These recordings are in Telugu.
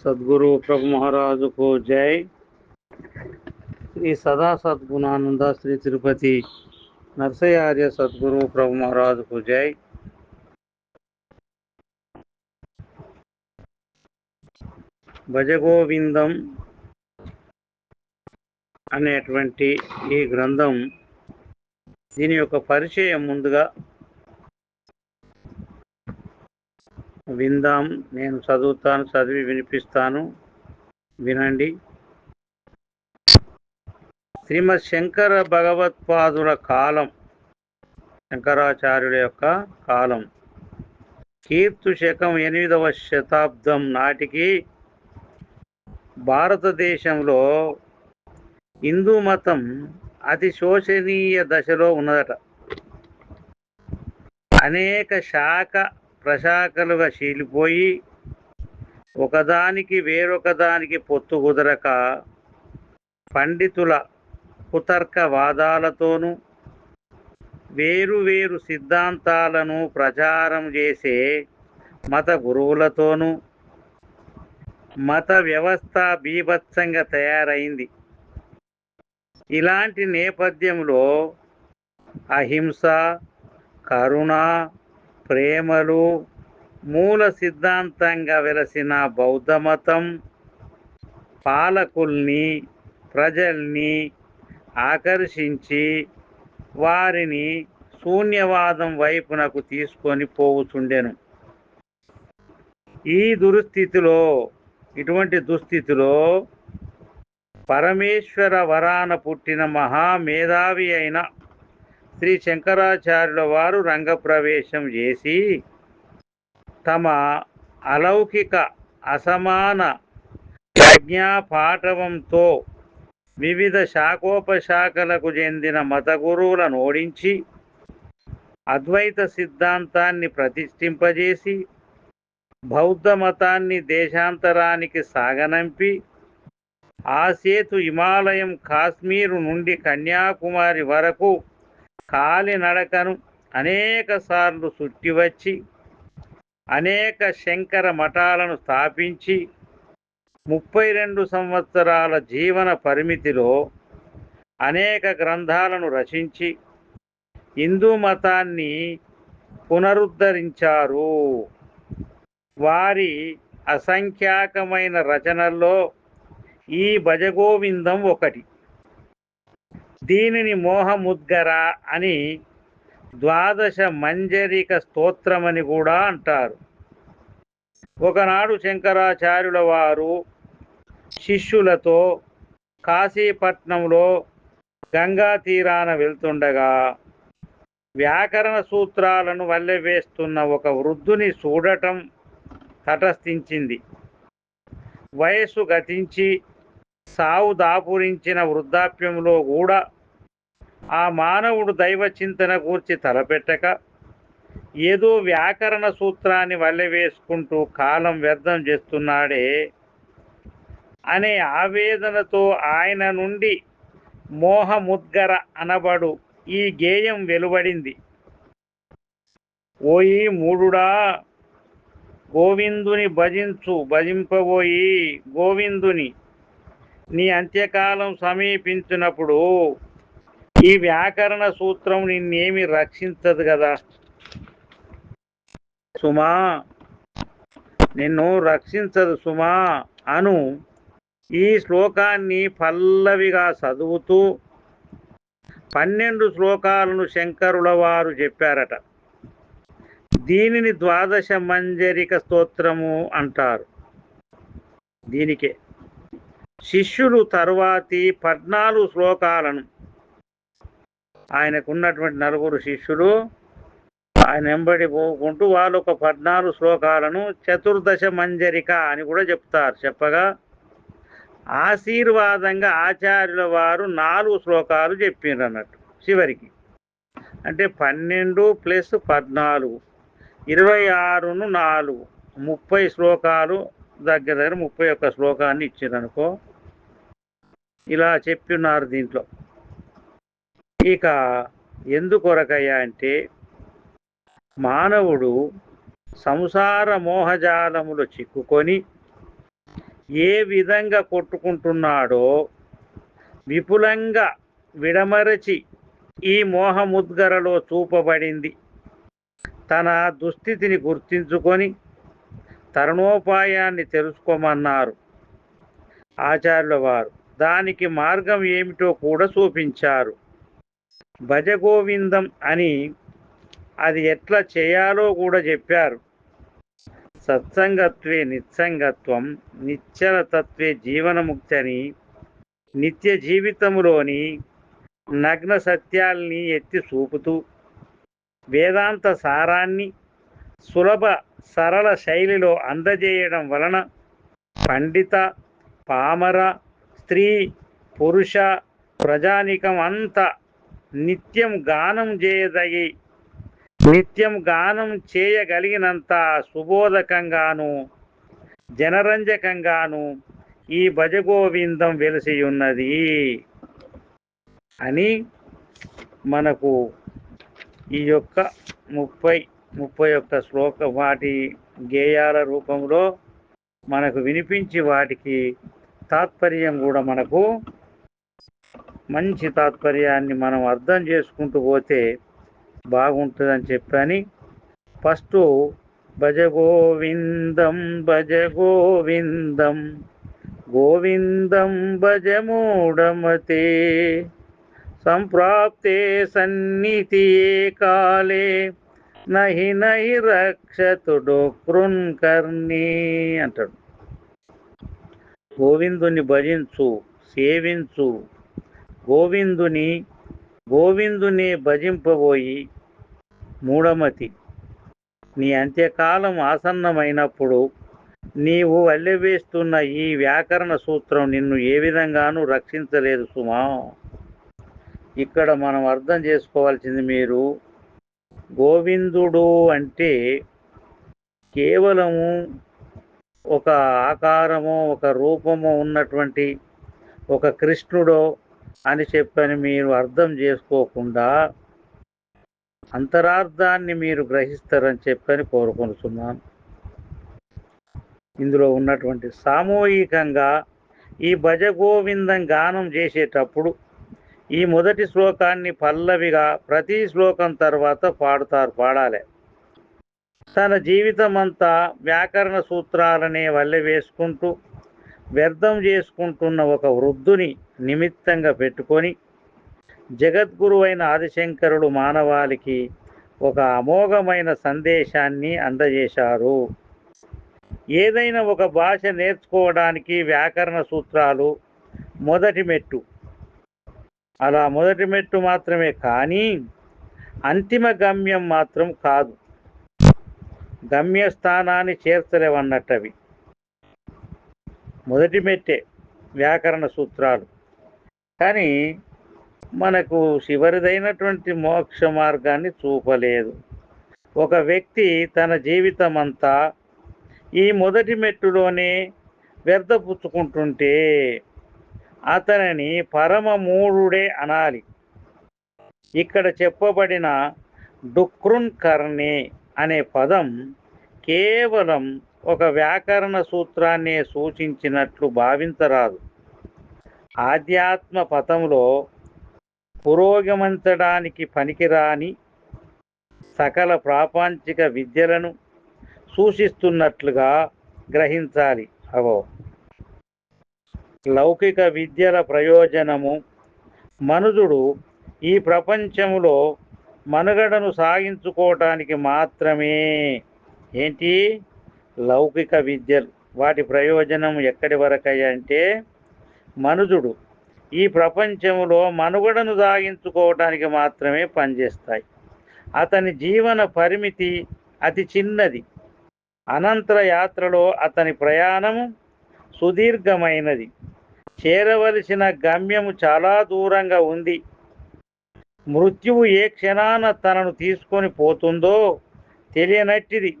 సద్గురు ప్రభు మహారాజుకు జై. శ్రీ సదా సద్గుణానంద శ్రీ తిరుపతి నరసయార్య సద్గురు ప్రభు మహారాజుకు జై. భజగోవిందం అనేటువంటి ఈ గ్రంథం దీని యొక్క పరిచయం ముందుగా విందాం. నేను చదువుతాను చదివి వినిపిస్తాను. వినండి. శ్రీమద్ శంకర భగవత్పాదుల కాలం. శంకరాచార్యుల యొక్క కాలం. కీర్తు శకం ఎనిమిదవ శతాబ్దం నాటికి భారతదేశంలో హిందూ మతం అతి శోచనీయ దశలో ఉన్నదట. అనేక శాఖ ప్రశాఖలుగా చీలిపోయి ఒకదానికి వేరొకదానికి పొత్తు కుదరక పండితుల కుతర్క వాదాలతోనూ వేరు వేరు సిద్ధాంతాలను ప్రచారం చేసే మత గురువులతోనూ మత వ్యవస్థ బీభత్సంగా తయారైంది. ఇలాంటి నేపథ్యంలో అహింస కరుణ ప్రేమలు మూల సిద్ధాంతంగా వెలసిన బౌద్ధ మతం పాలకుల్ని ప్రజల్ని ఆకర్షించి వారిని శూన్యవాదం వైపునకు తీసుకొని పోవుచుండెను. ఈ దుస్థితిలో ఇటువంటి దుస్థితిలో పరమేశ్వర వరాన పుట్టిన మహామేధావి అయిన శ్రీ శంకరాచార్యుల వారు రంగప్రవేశం చేసి తమ అలౌకిక అసమాన ప్రజ్ఞాపాఠవంతో వివిధ శాఖోపశాఖలకు చెందిన మత గురువులను ఓడించి అద్వైత సిద్ధాంతాన్ని ప్రతిష్ఠింపజేసి బౌద్ధ మతాన్ని దేశాంతరానికి సాగనంపి ఆ సేతు హిమాలయం కాశ్మీరు నుండి కన్యాకుమారి వరకు కాలినడకను అనేక సార్లు చుట్టివచ్చి అనేక శంకర మఠాలను స్థాపించి ముప్పై రెండు సంవత్సరాల జీవన పరిమితిలో అనేక గ్రంథాలను రచించి హిందూ మతాన్ని పునరుద్ధరించారు. వారి అసంఖ్యాకమైన రచనల్లో ఈ భజగోవిందం ఒకటి. దీనిని మోహముద్గర అని ద్వాదశ మంజరిక స్తోత్రమని కూడా అంటారు. ఒకనాడు శంకరాచార్యుల వారు శిష్యులతో కాశీపట్నంలో గంగా తీరాన వెళ్తుండగా వ్యాకరణ సూత్రాలను వల్లెవేస్తున్న ఒక వృద్ధుని చూడటం తటస్థించింది. వయస్సు గతించి సావు దాపురించిన వృద్ధాప్యంలో కూడా ఆ మానవుడు దైవ చింతన కూర్చి తలపెట్టక ఏదో వ్యాకరణ సూత్రాన్ని వల్లెవేసుకుంటూ కాలం వ్యర్థం చేస్తున్నాడే అనే ఆవేదనతో ఆయన నుండి మోహముద్గర అనబడు ఈ గేయం వెలువడింది. ఓయి మూడుడా గోవిందుని భజించు భజింపబోయి గోవిందుని. నీ అంత్యకాలం సమీపించినప్పుడు ఈ వ్యాకరణ సూత్రం నిన్నేమి రక్షించదు కదా? సుమా నిన్ను రక్షించదు సుమా అను ఈ శ్లోకాన్ని పల్లవిగా చదువుతూ పన్నెండు శ్లోకాలను శంకరుల వారు చెప్పారట. దీనిని ద్వాదశ మంజరిక స్తోత్రము అంటారు. దీనికే. శిష్యులు తరువాతి పద్నాలుగు శ్లోకాలను ఆయనకున్నటువంటి నలుగురు శిష్యులు ఆయన వెంబడి పోకుంటూ వాళ్ళు ఒక పద్నాలుగు శ్లోకాలను చతుర్దశ మంజరిక అని కూడా చెప్తారు చెప్పగా ఆశీర్వాదంగా ఆచార్యుల వారు నాలుగు శ్లోకాలు చెప్పిండ్రు అన్నట్టు చివరికి. అంటే పన్నెండు ప్లస్ పద్నాలుగు ఇరవై ఆరును నాలుగు ముప్పై శ్లోకాలు దగ్గర దగ్గర ముప్పై ఒక్క శ్లోకాన్ని ఇచ్చిందనుకో ఇలా చెప్పిన్నారు దీంట్లో. ఇక ఎందుకొరకయ్యా అంటే మానవుడు సంసార మోహజాలములు చిక్కుకొని ఏ విధంగా కొట్టుకుంటున్నాడో విపులంగా విడమరచి ఈ మోహముద్గరలో చూపబడింది. తన దుస్థితిని గుర్తించుకొని తరుణోపాయాన్ని తెలుసుకోమన్నారు ఆచార్యుల వారు దానికి మార్గం ఏమిటో కూడా చూపించారు. భజగోవిందం అని అది ఎట్లా చేయాలో కూడా చెప్పారు. సత్సంగత్వే నిత్సంగత్వం నిశ్చలతత్వే జీవనముక్తి అని నిత్య జీవితంలోని నగ్న సత్యాల్ని ఎత్తి చూపుతూ వేదాంత సారాన్ని సులభ సరళ శైలిలో అందజేయడం వలన పండిత పామర స్త్రీ పురుష ప్రజానికం అంతా నిత్యం గానం చేయదగి నిత్యం గానం చేయగలిగినంత సుబోధకంగాను జనరంజకంగాను ఈ భజగోవిందం వెలిసి ఉన్నది అని మనకు ఈ యొక్క ముప్పై ముప్పై ఒక్క శ్లోక వాటి గేయాల రూపంలో మనకు వినిపించి వాటికి తాత్పర్యం కూడా మనకు మంచి తాత్పర్యాన్ని మనం అర్థం చేసుకుంటూ పోతే బాగుంటుందని చెప్పని ఫస్ట్ భజ గోవిందం భజ గోవిందం గోవిందం భజ మూఢమతే సంప్రాప్తే సన్నిధి కాలే నహి నహి రక్షతుడు కృన్కర్ణి అంటాడు. గోవిందుని భజించు సేవించు గోవిందుని గోవిందుని భజింపబోయి మూఢమతి. నీ అంత్యకాలం ఆసన్నమైనప్పుడు నీవు అల్లెవేస్తున్న ఈ వ్యాకరణ సూత్రం నిన్ను ఏ విధంగానూ రక్షించలేదు సుమా. ఇక్కడ మనం అర్థం చేసుకోవాల్సింది మీరు గోవిందుడు అంటే కేవలము ఒక ఆకారము ఒక రూపము ఉన్నటువంటి ఒక కృష్ణుడో అని చెప్పని మీరు అర్థం చేసుకోకుండా అంతరార్థాన్ని మీరు గ్రహిస్తారని చెప్పని కోరుకుంటున్నాను ఇందులో ఉన్నటువంటి సామూహికంగా ఈ భజ గోవిందం గానం చేసేటప్పుడు ఈ మొదటి శ్లోకాన్ని పల్లవిగా ప్రతి శ్లోకం తర్వాత పాడుతారు పాడాలి. తన జీవితం అంతా వ్యాకరణ సూత్రాలనే వల్లె వేసుకుంటూ వ్యర్థం చేసుకుంటున్న ఒక వృద్ధుని నిమిత్తంగా పెట్టుకొని జగద్గురువైన ఆదిశంకరుడు మానవాళికి ఒక అమోఘమైన సందేశాన్ని అందజేశారు. ఏదైనా ఒక భాష నేర్చుకోవడానికి వ్యాకరణ సూత్రాలు మొదటి మెట్టు. అలా మొదటి మెట్టు మాత్రమే కానీ అంతిమ గమ్యం మాత్రం కాదు. గమ్యస్థానాన్ని చేర్చలేవన్నట్టవి. మొదటి మెట్టే వ్యాకరణ సూత్రాలు. కానీ మనకు చివరిదైనటువంటి మోక్ష మార్గాన్ని చూపలేదు. ఒక వ్యక్తి తన జీవితం అంతా ఈ మొదటి మెట్టులోనే వ్యర్థపుచ్చుకుంటుంటే అతనిని పరమ మూఢుడే అనాలి. ఇక్కడ చెప్పబడిన డుక్రున్ కర్ణే అనే పదం కేవలం ఒక వ్యాకరణ సూత్రాన్ని సూచించినట్లు భావించరాదు. ఆధ్యాత్మ పథంలో పురోగమించడానికి పనికిరాని సకల ప్రాపంచిక విద్యలను సూచిస్తున్నట్లుగా గ్రహించాలి. అవో లౌకిక విద్యల ప్రయోజనము. మనుజుడు ఈ ప్రపంచంలో మనుగడను సాగించుకోవటానికి మాత్రమే. ఏంటి? లౌకిక విద్యలు. వాటి ప్రయోజనం ఎక్కడి వరకయ్యా అంటే మనుజుడు ఈ ప్రపంచంలో మనుగడను సాగించుకోవటానికి మాత్రమే పనిచేస్తాయి. అతని జీవన పరిమితి అతి చిన్నది. అనంతర యాత్రలో అతని ప్రయాణము సుదీర్ఘమైనది. చేరవలసిన గమ్యము చాలా దూరంగా ఉంది. మృత్యువు ఏ క్షణాన తనను తీసుకొని పోతుందో తెలియనట్టిది.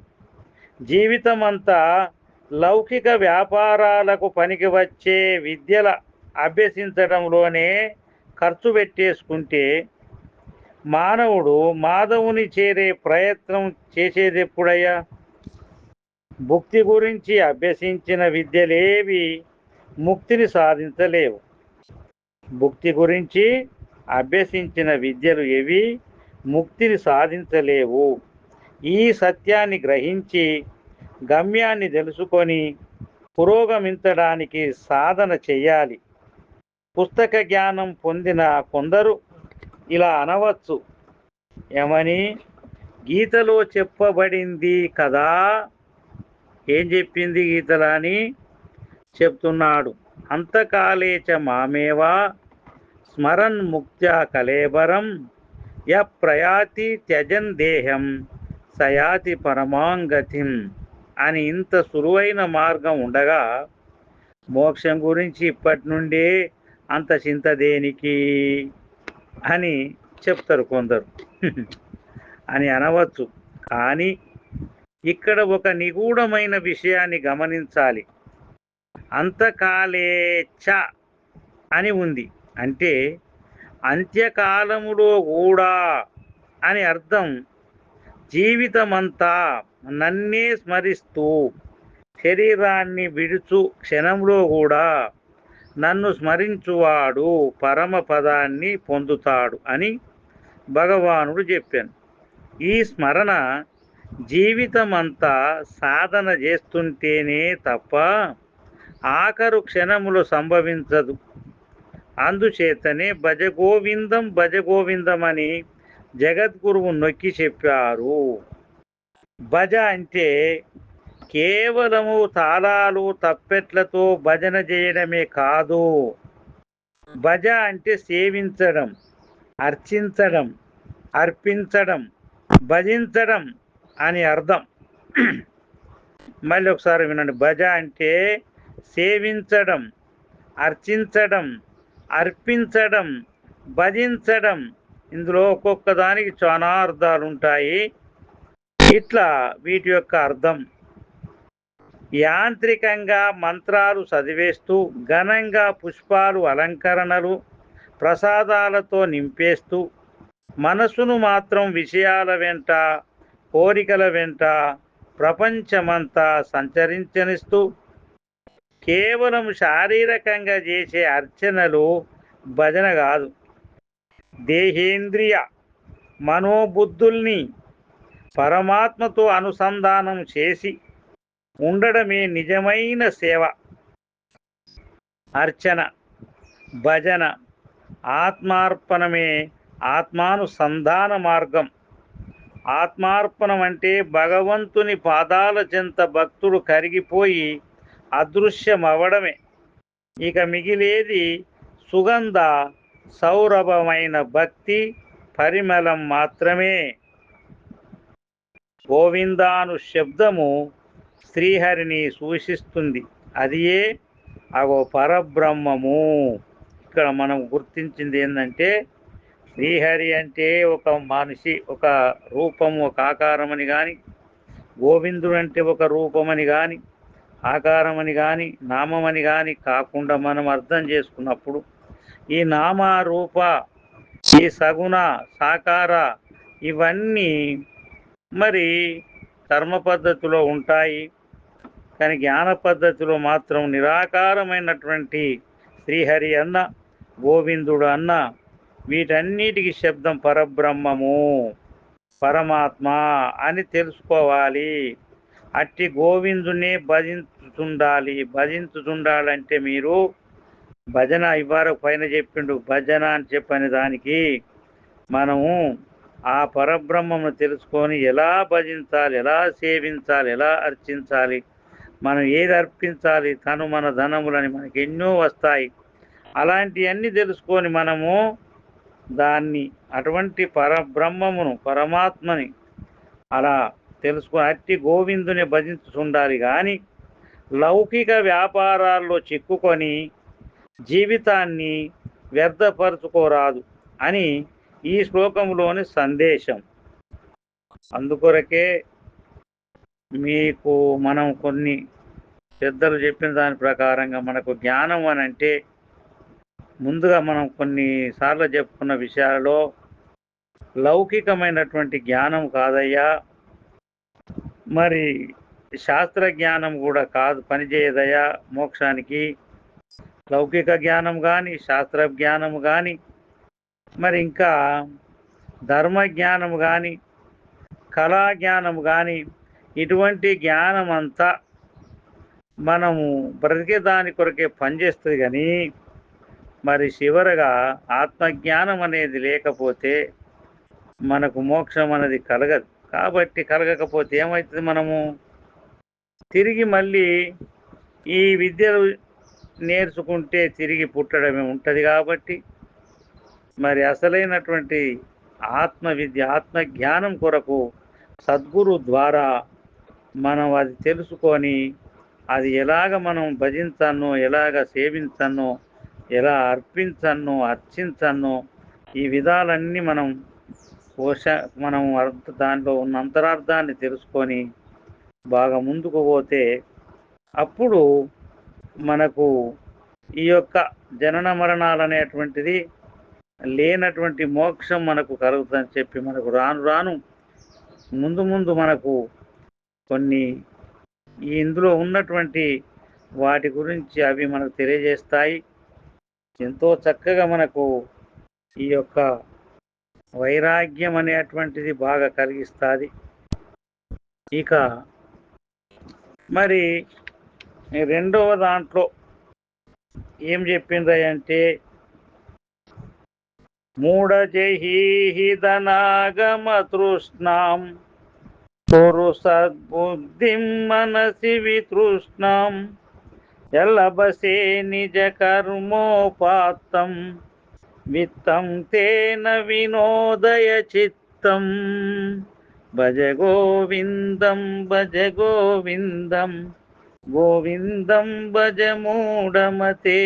జీవితం అంతా లౌకిక వ్యాపారాలకు పనికి వచ్చే విద్యల అభ్యసించడంలోనే ఖర్చు పెట్టేసుకుంటే మానవుడు మాధవుని చేరే ప్రయత్నం చేసేది ఎప్పుడయ్యా? భుక్తి గురించి అభ్యసించిన విద్యలేవి ముక్తిని సాధించలేవు. భుక్తి గురించి అభ్యసించిన విద్యలు ఏవి? ముక్తిని సాధించలేవు. ఈ సత్యాన్ని గ్రహించి గమ్యాన్ని తెలుసుకొని పురోగమించడానికి సాధన చెయ్యాలి పుస్తక జ్ఞానం పొందిన కొందరు ఇలా అనవచ్చు. ఏమని? గీతలో చెప్పబడింది కదా? ఏం చెప్పింది గీతలా అని చెప్తున్నాడు అంతకాలేచ మామేవా? స్మరన్ ముక్త్యా కలేబరం. య ప్రయాతి త్యజన్ దేహం. సయాతి పరమాంగతిం అని ఇంత సులువైన మార్గం ఉండగా మోక్షం గురించి ఇప్పటి నుండే అంత చింత దేనికి అని చెప్తారు కొందరు. అని అనవచ్చు. కానీ ఇక్కడ ఒక నిగూఢమైన విషయాన్ని గమనించాలి. అంతకాలేచ్ఛ అని ఉంది. అంటే అంత్యకాలములో కూడా అని అర్థం జీవితమంతా నన్నే స్మరిస్తూ శరీరాన్ని విడుచు క్షణంలో కూడా నన్ను స్మరించువాడు పరమ పదాన్ని పొందుతాడు అని భగవానుడు చెప్పాను. ఈ స్మరణ జీవితమంతా సాధన చేస్తుంటేనే తప్ప ఆఖరు క్షణములు సంభవించదు. అందుచేతనే భజగోవిందం భజగోవిందం అని జగద్గురువు నొక్కి చెప్పారు. భజ అంటే కేవలము తాళాలు తప్పెట్లతో భజన చేయడమే కాదు. భజ అంటే సేవించడం అర్చించడం అర్పించడం భజించడం అని అర్థం. మళ్ళీ ఒకసారి వినండి. భజ అంటే సేవించడం అర్చించడం అర్పించడం భజించడం ఇందులో ఒక్కొక్క దానికి చాలా అర్థాలు ఉంటాయి ఇట్లా వీటి యొక్క అర్థం. యాంత్రికంగా మంత్రాలు చదివేస్తూ ఘనంగా పుష్పాలు అలంకరణలు ప్రసాదాలతో నింపేస్తూ మనసును మాత్రం విషయాల వెంట కోరికల వెంట ప్రపంచమంతా సంచరించనిస్తూ కేవలం శారీరకంగా చేసే అర్చనలు భజన కాదు. దేహేంద్రియ మనోబుద్ధుల్ని పరమాత్మతో అనుసంధానం చేసి ఉండడమే నిజమైన సేవ. అర్చన భజన ఆత్మార్పణమే ఆత్మానుసంధాన మార్గం. ఆత్మార్పణం అంటే భగవంతుని పాదాల చెంత భక్తుడు కరిగిపోయి అదృశ్యమవడమే. ఇక మిగిలేది సుగంధ సౌరభమైన భక్తి పరిమళం మాత్రమే. గోవిందాను శబ్దము శ్రీహరిని సూచిస్తుంది. అదియే అగో పరబ్రహ్మము. ఇక్కడ మనం గుర్తించింది ఏంటంటే శ్రీహరి అంటే ఒక మనిషి ఒక రూపం ఒక ఆకారం అని కానీ గోవిందుడు అంటే ఒక రూపమని కానీ ఆకారం అని కానీ నామమని కానీ కాకుండా మనం అర్థం చేసుకున్నప్పుడు ఈ నామ రూప ఈ సగుణ సాకార ఇవన్నీ మరి కర్మ పద్ధతిలో ఉంటాయి. కానీ జ్ఞాన పద్ధతిలో మాత్రం నిరాకారమైనటువంటి శ్రీహరి అన్న గోవిందుడు అన్న వీటన్నిటికి శబ్దం పరబ్రహ్మము పరమాత్మ అని తెలుసుకోవాలి. అట్టి గోవిందునే భజించుతుండాలి. భజించుతుండాలంటే మీరు భజన ఇవ్వరు పైన చెప్పిండు. భజన అని చెప్పని దానికి మనము ఆ పరబ్రహ్మను తెలుసుకొని ఎలా భజించాలి ఎలా సేవించాలి ఎలా అర్చించాలి మనం ఏది అర్పించాలి తను మన ధనములని మనకి ఎన్నో వస్తాయి. అలాంటివన్నీ తెలుసుకొని మనము దాన్ని అటువంటి పరబ్రహ్మమును పరమాత్మని అలా తెలుసుకొని అట్టి గోవిందుని భజించుండాలి కానీ లౌకిక వ్యాపారాల్లో చిక్కుకొని జీవితాన్ని వ్యర్థపరచుకోరాదు అని ఈ శ్లోకంలోని సందేశం. అందుకొరకే మీకు మనం కొన్ని పెద్దలు చెప్పిన దాని ప్రకారంగా మనకు జ్ఞానం అని అంటే ముందుగా మనం కొన్నిసార్లు చెప్పుకున్న విషయాలలో లౌకికమైనటువంటి జ్ఞానం కాదయ్యా. మరి శాస్త్ర జ్ఞానం కూడా కాదు పనిచేయదయా మోక్షానికి. లౌకిక జ్ఞానం కానీ శాస్త్ర జ్ఞానం కానీ మరి ఇంకా ధర్మ జ్ఞానం కానీ కళా జ్ఞానం కానీ ఇటువంటి జ్ఞానం అంతా మనము బ్రతికే దాని కొరకే పనిచేస్తుంది కానీ మరి చివరగా ఆత్మజ్ఞానం అనేది లేకపోతే మనకు మోక్షం అనేది కలగదు. కాబట్టి కలగకపోతే ఏమవుతుంది మనము? తిరిగి మళ్ళీ ఈ విద్యలు నేర్చుకుంటే తిరిగి పుట్టడమే ఉంటుంది కాబట్టి మరి అసలైనటువంటి ఆత్మ విద్య ఆత్మ జ్ఞానం కొరకు సద్గురు ద్వారా మనం అది తెలుసుకొని అది ఎలాగ మనం భజించన్నో ఎలాగ సేవించన్నో ఎలా అర్పించన్నో అర్చించన్నో ఈ విధాలన్నీ మనం పోష మనం అర్థ దాంట్లో ఉన్న అంతరార్థాన్ని తెలుసుకొని బాగా ముందుకు పోతే అప్పుడు మనకు ఈ యొక్క జనన మరణాలు అనేటువంటిది లేనటువంటి మోక్షం మనకు కలుగుతుందని చెప్పి మనకు రాను రాను ముందు ముందు మనకు కొన్ని ఈ ఇందులో ఉన్నటువంటి వాటి గురించి అవి మనకు తెలియజేస్తాయి. ఎంతో చక్కగా మనకు ఈ యొక్క వైరాగ్యం అనేటువంటిది బాగా కలిగిస్తుంది. ఇక మరి రెండవ దాంట్లో ఏం చెప్పింది అంటే మూఢజహీహిదనాగమ తృష్ణాం కురు సద్బుద్ధిం మనసి వితృష్ణాం ఎల్లబసే నిజ కర్మోపాత్తం విత్తం తేన వినోదయ చిత్తం భజ గోవిందం భజ గోవిందం. గోవిందం భజ మూఢమతే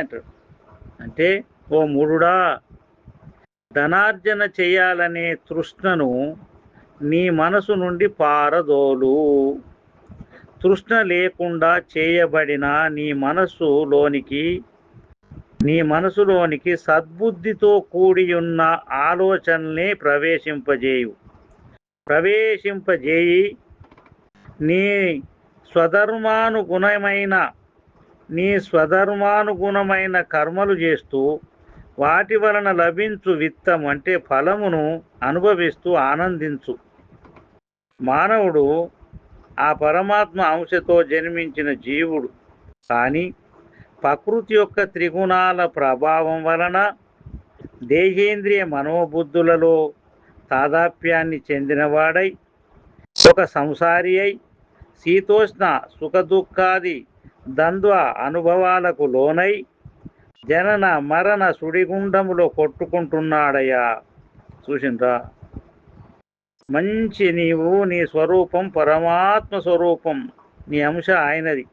అంటాడు అంటే ఓ మూడుడా ధనార్జన చేయాలనే తృష్ణను నీ మనసు నుండి పారదోలు. తృష్ణ లేకుండా చేయబడిన నీ మనస్సులోనికి నీ మనసులోనికి సద్బుద్ధితో కూడి ఉన్న ఆలోచనల్ని ప్రవేశింపజేయు. ప్రవేశింపజేయి నీ స్వధర్మానుగుణమైన నీ స్వధర్మానుగుణమైన కర్మలు చేస్తూ వాటి వలన లభించు విత్తం అంటే ఫలమును అనుభవిస్తూ ఆనందించు. మానవుడు ఆ పరమాత్మ అంశతో జన్మించిన జీవుడు. కానీ ప్రకృతి యొక్క త్రిగుణాల ప్రభావం వలన దేహేంద్రియ మనోబుద్ధులలో తాదాప్యాన్ని చెందినవాడై ఒక సంసారి అయి శీతోష్ణ సుఖదుఖాది ద్వంద్వ అనుభవాలకు లోనై జనన మరణ సుడిగుండములో కొట్టుకుంటున్నాడయ్యా. చూసిండ్రా? మంచి నీవు నీ స్వరూపం పరమాత్మ స్వరూపం నీ అంశ ఆయనది.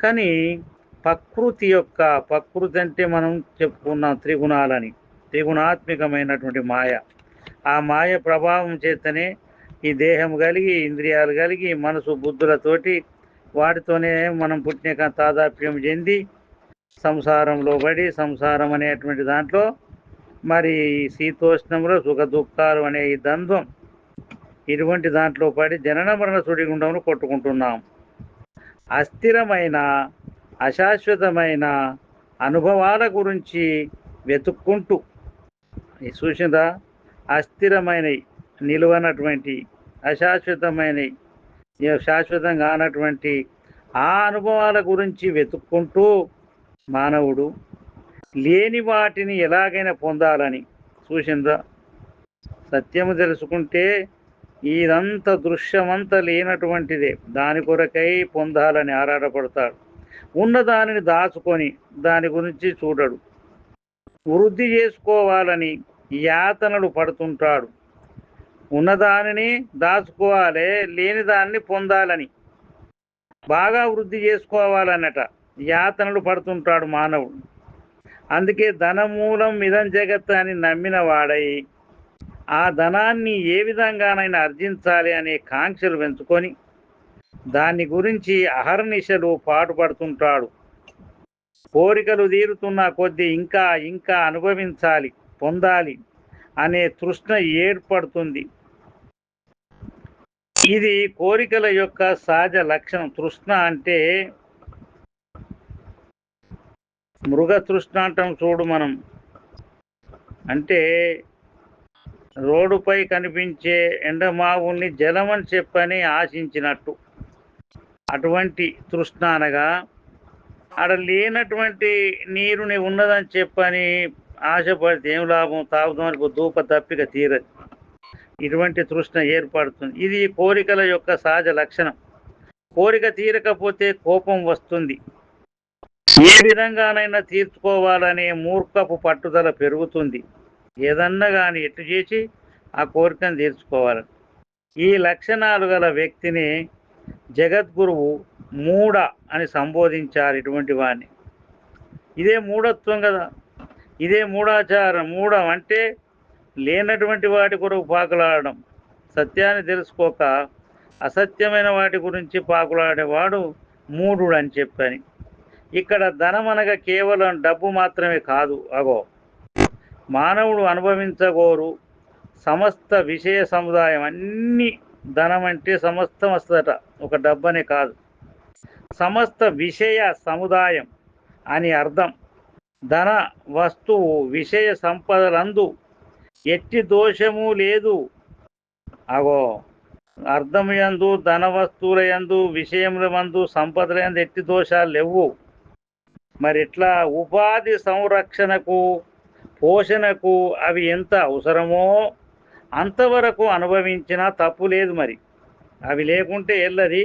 కానీ ప్రకృతి యొక్క ప్రకృతి అంటే మనం చెప్పుకున్నాం త్రిగుణాలని త్రిగుణాత్మికమైనటువంటి మాయ. ఆ మాయ ప్రభావం చేతనే ఈ దేహం కలిగి ఇంద్రియాలు కలిగి మనసు బుద్ధులతోటి వాటితోనే మనం పుట్టిన తాదాప్యం చెంది సంసారంలో పడి సంసారం అనేటువంటి దాంట్లో మరి శీతోష్ణంలో సుఖ దుఃఖాలు అనే ఈ ద్వంద్వం ఇటువంటి దాంట్లో పడి జనన మరణ సుడిగుండంలో కొట్టుకుంటున్నాం. అస్థిరమైన అశాశ్వతమైన అనుభవాల గురించి వెతుక్కుంటూ చూసిందా? అస్థిరమైన నిలువనటువంటి అశాశ్వతమైనవి శాశ్వతం కానటువంటి ఆ అనుభవాల గురించి వెతుక్కుంటూ మానవుడు లేని వాటిని ఎలాగైనా పొందాలని చూసిందా? సత్యము తెలుసుకుంటే ఇదంతా దృశ్యమంతా లేనటువంటిదే. దాని కొరకై పొందాలని ఆరాటపడతాడు. ఉన్న దానిని దాచుకొని దాని గురించి చూడడు. వృద్ధి చేసుకోవాలని యాతనలు పడుతుంటాడు. ఉన్నదానిని దాచుకోవాలి లేని దాన్ని పొందాలని. బాగా వృద్ధి చేసుకోవాలన్నట. యాతనలు పడుతుంటాడు మానవుడు. అందుకే ధనమూలం ఇదం జగత్ అని నమ్మిన వాడై ఆ ధనాన్ని ఏ విధంగానైనా అర్జించాలి అనే కాంక్షలు పెంచుకొని దాని గురించి అహర్నిశలు పాటుపడుతుంటాడు. కోరికలు తీరుతున్న కొద్దీ ఇంకా ఇంకా అనుభవించాలి పొందాలి అనే తృష్ణ ఏర్పడుతుంది. ఇది కోరికల యొక్క సహజ లక్షణం. తృష్ణ అంటే మృగ తృష్ణ అంటాం చూడు మనం. అంటే రోడ్డుపై కనిపించే ఎండమావుల్ని జలమని చెప్పని ఆశించినట్టు. అటువంటి తృష్ణ అనగా ఆడ లేనటువంటి నీరుని ఉన్నదని చెప్పని ఆశపడితే ఏం లాభం? తాగుదామని దూప తప్పిక తీరదు. ఇటువంటి తృష్ణ ఏర్పడుతుంది. ఇది కోరికల యొక్క సహజ లక్షణం. కోరిక తీరకపోతే కోపం వస్తుంది. ఏ విధంగానైనా తీర్చుకోవాలనే మూర్ఖపు పట్టుదల పెరుగుతుంది. ఏదన్నా కానీ ఎట్టు చేసి ఆ కోరికను తీర్చుకోవాలి. ఈ లక్షణాలు గల వ్యక్తిని జగద్గురువు మూఢ అని సంబోధించారు ఇటువంటి వాడిని. ఇదే మూఢత్వం కదా. ఇదే మూఢాచారం. మూఢం అంటే లేనటువంటి వాటి కొరకు పాకులాడడం. సత్యాన్ని తెలుసుకోక అసత్యమైన వాటి గురించి పాకులాడేవాడు మూఢుడు అని చెప్పని. ఇక్కడ ధనం అనగా కేవలం డబ్బు మాత్రమే కాదు అగో. మానవుడు అనుభవించగోరు సమస్త విషయ సముదాయం అన్ని ధనం అంటే సమస్తం వస్తుందట ఒక డబ్బనే కాదు. సమస్త విషయ సముదాయం అని అర్థం. ధన వస్తువు విషయ సంపదలందు ఎట్టి దోషము లేదు. అగో అర్థమయందు ధన వస్తువుల యందు విషయముల మందు సంపదల యందు ఎట్టి దోషాలు లేవు. మరి ఇట్లా ఉపాధి సంరక్షణకు పోషణకు అవి ఎంత అవసరమో అంతవరకు అనుభవించినా తప్పు లేదు మరి. అవి లేకుంటే వెళ్ళది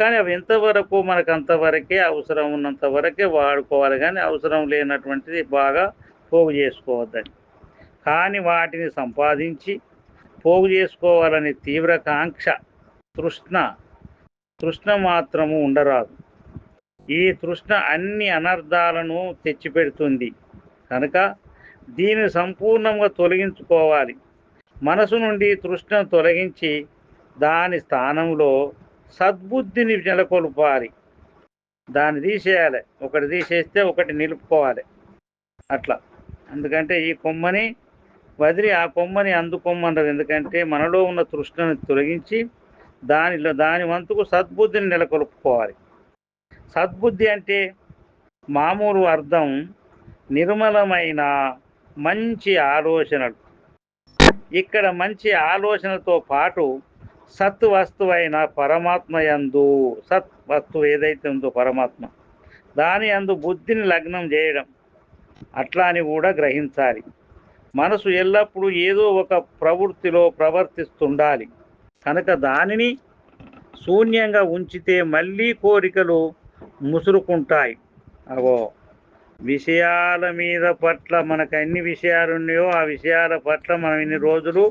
కానీ అవి ఎంతవరకు మనకు అంతవరకే అవసరం ఉన్నంత వరకే వాడుకోవాలి. కానీ అవసరం లేనటువంటిది బాగా పోగు చేసుకోవద్దని కానీ వాటిని సంపాదించి పోగు చేసుకోవాలని తీవ్ర కాంక్ష తృష్ణ. తృష్ణ మాత్రము ఉండరాదు. ఈ తృష్ణ అన్ని అనర్థాలను తెచ్చిపెడుతుంది. కనుక దీన్ని సంపూర్ణంగా తొలగించుకోవాలి. మనసు నుండి తృష్ణను తొలగించి దాని స్థానంలో సద్బుద్ధిని నెలకొల్పాలి. దాన్ని తీసేయాలి. ఒకటి తీసేస్తే ఒకటి నిలుపుకోవాలి. అట్లా. ఎందుకంటే ఈ కొమ్మని వదిలి ఆ కొమ్మని అందుకొమ్మన్నారు ఎందుకంటే మనలో ఉన్న తృష్ణను తొలగించి దానిలో దాని వంతుకు సద్బుద్ధిని నెలకొల్పుకోవాలి. సద్బుద్ధి అంటే మామూలు అర్థం నిర్మలమైన మంచి ఆలోచనలు. ఇక్కడ మంచి ఆలోచనతో పాటు సత్ వస్తువైన పరమాత్మ యందు సత్ వస్తువు ఏదైతే ఉందో పరమాత్మ దాని అందు బుద్ధిని లగ్నం చేయడం అట్లా అని కూడా గ్రహించాలి. మనసు ఎల్లప్పుడూ ఏదో ఒక ప్రవృత్తిలో ప్రవర్తిస్తుండాలి. కనుక దానిని శూన్యంగా ఉంచితే మళ్ళీ కోరికలు ముసురుకుంటాయి. అవో విషయాల మీద పట్ల మనకు అన్ని విషయాలు ఉన్నాయో ఆ విషయాల పట్ల మనం ఇన్ని రోజులు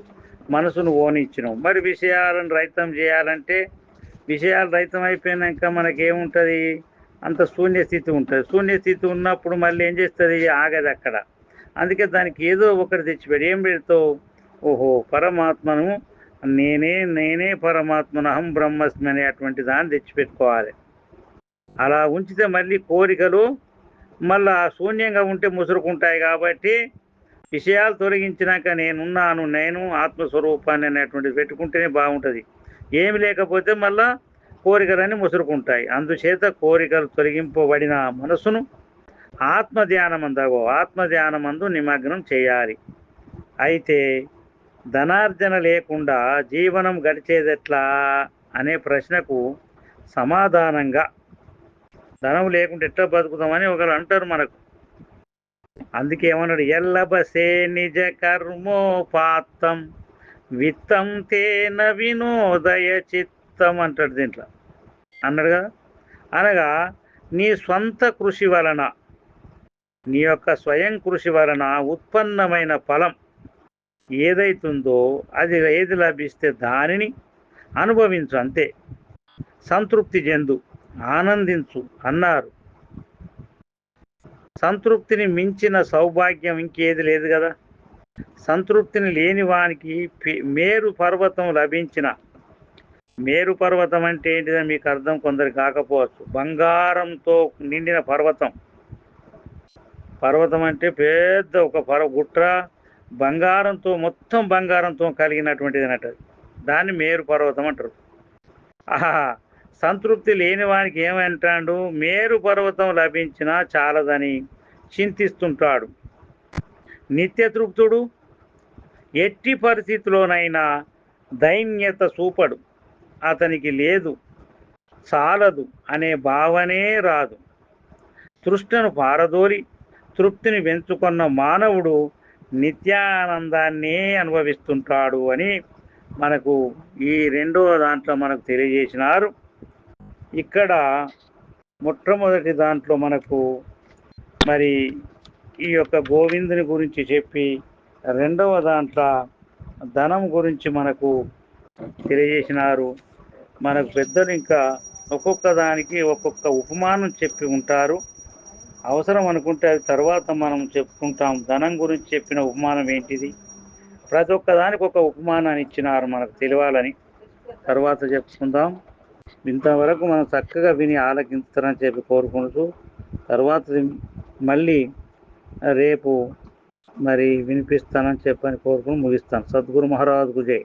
మనసును ఓనిచ్చినాం. మరి విషయాలను రైతం చేయాలంటే విషయాలు రైతం అయిపోయినాక మనకేముంటుంది? అంత శూన్యస్థితి ఉంటుంది. శూన్యస్థితి ఉన్నప్పుడు మళ్ళీ ఏం చేస్తుంది? ఆగదు అక్కడ అందుకే దానికి ఏదో ఒకటి తెచ్చిపెట్టి ఏం పెడతావు? ఓహో పరమాత్మను. నేనే నేనే పరమాత్మను అహం బ్రహ్మస్మి అనేటువంటి దాన్ని తెచ్చిపెట్టుకోవాలి. అలా ఉంచితే మళ్ళీ కోరికలు మళ్ళా శూన్యంగా ఉంటే ముసురుకుంటాయి కాబట్టి విషయాలు తొలగించినాక నేనున్నాను నేను ఆత్మస్వరూపాన్ని అనేటువంటిది పెట్టుకుంటేనే బాగుంటుంది. ఏమి లేకపోతే మళ్ళా కోరికలన్నీ ముసురుకుంటాయి. అందుచేత కోరికలు తొలగింపబడిన మనసును ఆత్మ ఆత్మధ్యానమందు ఆత్మ నిమగ్నం చేయాలి. అయితే ధనార్జన లేకుండా జీవనం గడిచేదెట్లా అనే ప్రశ్నకు సమాధానంగా ధనం లేకుండా ఎట్లా బతుకుతామని ఒకరు అంటారు మనకు. అందుకే ఏమన్నాడు ఎల్లబసే నిజ కర్మోపాత్తం విత్తం తేన వినోదయ చిత్తం అంటాడు దీంట్లో. అన్నాడు కదా? అనగా నీ స్వంత కృషి వలన నీ యొక్క స్వయం కృషి వలన ఉత్పన్నమైన ఫలం ఏదైతుందో అది ఏది లభిస్తే దానిని అనుభవించు అంతే. సంతృప్తి చెందు ఆనందించు అన్నారు. సంతృప్తిని మించిన సౌభాగ్యం ఇంకేది లేదు కదా. సంతృప్తిని లేని వానికి మేరు పర్వతం లభించిన. మేరు పర్వతం అంటే ఏంటిదని మీకు అర్థం కొందరు కాకపోవచ్చు. బంగారంతో నిండిన పర్వతం. పర్వతం అంటే పెద్ద ఒక పర్వ గుట్ర బంగారంతో మొత్తం బంగారంతో కలిగినటువంటిది అన్నట్టు దాన్ని మేరు పర్వతం అంటారు. ఆహా సంతృప్తి లేని వానికి ఏమంటాడు? మేరు పర్వతం లభించినా చాలదని చింతిస్తుంటాడు. నిత్యతృప్తుడు ఎట్టి పరిస్థితిలోనైనా దైన్యత చూపడు అతనికి లేదు చాలదు అనే భావనే రాదు. తృష్ణను పారదోలి తృప్తిని పెంచుకున్న మానవుడు నిత్యానందాన్నే అనుభవిస్తుంటాడు అని మనకు ఈ రెండవ దాంట్లో మనకు తెలియజేసినారు. ఇక్కడ మొట్టమొదటి దాంట్లో మనకు మరి ఈ యొక్క గోవిందుని గురించి చెప్పి రెండవ దాంట్లో ధనం గురించి మనకు తెలియజేసినారు. మనకు పెద్దలు ఇంకా ఒక్కొక్క దానికి ఒక్కొక్క ఉపమానం చెప్పి ఉంటారు. అవసరం అనుకుంటే అది తర్వాత మనం చెప్పుకుంటాం. ధనం గురించి చెప్పిన ఉపమానం ఏంటిది? ప్రతి ఒక్క దానికి ఒక ఉపమానాన్ని ఇచ్చినారు మనకు తెలియాలని. తర్వాత చెప్పుకుందాం. ఇంతవరకు మనం చక్కగా విని ఆలకించారని చెప్పి కోరుకుంటూ తర్వాత మళ్ళీ రేపు మరి వినిపిస్తానని చెప్పని కోరుకుని ముగిస్తాను. సద్గురు మహారాజుకు జై.